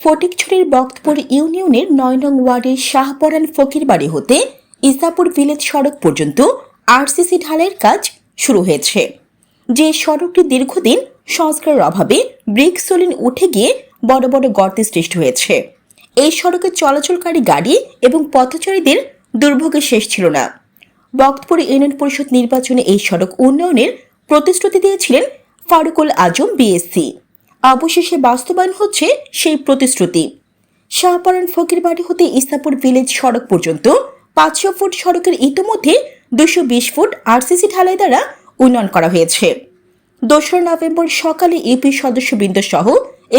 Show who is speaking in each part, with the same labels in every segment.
Speaker 1: ফটিকছড়ির বক্তপুর ইউনিয়নের নয় নং ওয়ার্ডের শাহপরান ফকির বাড়ি হতে ইসাপুর ভিলেজ সড়ক পর্যন্ত আরসিসি ঢালাইয়ের কাজ শুরু হয়েছে। যে সড়কটি দীর্ঘদিন সংস্কারের অভাবে ব্রিক সোলিন উঠে গিয়ে বড় বড় গর্তের সৃষ্টি হয়েছে। এই সড়কে চলাচলকারী গাড়ি এবং পথচারীদের দুর্ভোগের শেষ ছিল না। বক্তপুর ইউনিয়ন পরিষদ নির্বাচনে এই সড়ক উন্নয়নের প্রতিশ্রুতি দিয়েছিলেন ফারুকুল আজম, বিএসসি। অবশেষে বাস্তবায়ন হচ্ছে সেই প্রতিশ্রুতি। শাহপরান ফকির বাড়ি হতে ইস্তাপুর ভিলেজ সড়ক পর্যন্ত পাঁচশো ফুট সড়কের ইতোমধ্যে দুশো বিশ ফুট আরসিসি ঢালাই দ্বারা উন্নয়ন করা হয়েছে। দোসরা নভেম্বর সকালে ইউপি সদস্যবৃন্দ সহ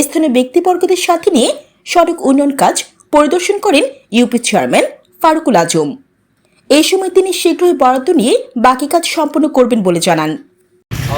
Speaker 1: স্থানীয় ব্যক্তিবর্গদের সাথে নিয়ে সড়ক উন্নয়ন কাজ পরিদর্শন করেন ইউপি চেয়ারম্যান ফারুকুল আজম। এই সময় তিনি শীঘ্রই বরাদ্দ নিয়ে বাকি কাজ সম্পন্ন করবেন বলে জানান।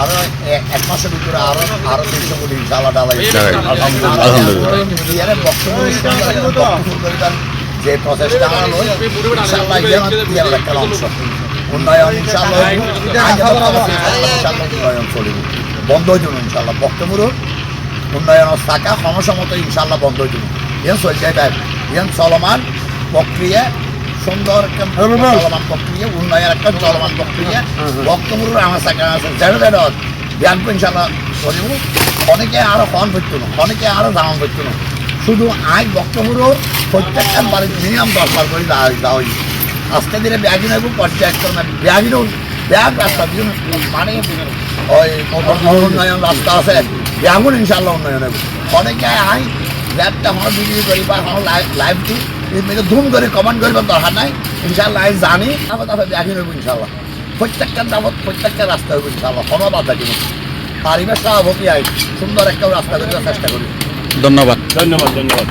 Speaker 2: আরও এক মাসের ভিতরে আরও আরও তিনশো কোটি ইনশাল্লাহ ডালাই যে প্রচেষ্টা আনলো ইনশাল্লাহ ইয়ার একটা অংশ। উন্নয়ন ইনশাল্লাহ উন্নয়ন চলিব। বন্ধ হয়ে যাবে ইনশাল্লাহ বক্তব্য উন্নয়নের শাখা সমসমত ইনশাল্লাহ বন্ধ হয়ে যাবে। ইয়ান চলছে ইয়ান চলমান প্রক্রিয়া সুন্দর একটা চলমান প্রক্রিয়া উন্নয়নের একটা চলমান প্রক্রিয়া। বক্তব্য আমার শাখা আছে। যেটা যেটা জ্ঞান ইনশাল্লাহ চলিব অনেকে আরও কম করতো না অনেকে আরও দাম করতো না। শুধু আজ বক্তব্য প্রত্যেকটা বাড়ির মিনিমাম দশ বার করে দেওয়া দেওয়া হয়েছে আজকে দিনে ব্যাগই নেব পর্যায় করে না ব্যাগিরও ব্যাগ রাস্তা বিভিন্ন মানে ওই উন্নয়ন রাস্তা আছে। ব্যাগুন ইনশাল্লাহ উন্নয়ন হবে। অনেকে আই ব্যাগটা আমার বিক্রি করি বা আমার লাইভ লাইভ দিই। মেয়েকে ধুম করে কমেন্ট করিবার দরকার নাই। ইনশাল্লাহ আমি জানি। আমার তারপরে ব্যাগই নেব ইনশাল্লাহ প্রত্যেকটা দাবত প্রত্যেকটা রাস্তা হবে ইনশাল্লাহ কোনো বাধা কিন্তু পারিবেশ সভাপতি আই। সুন্দর একটা রাস্তা করার চেষ্টা করি।
Speaker 3: ধন্যবাদ।
Speaker 4: ধন্যবাদ ধন্যবাদ।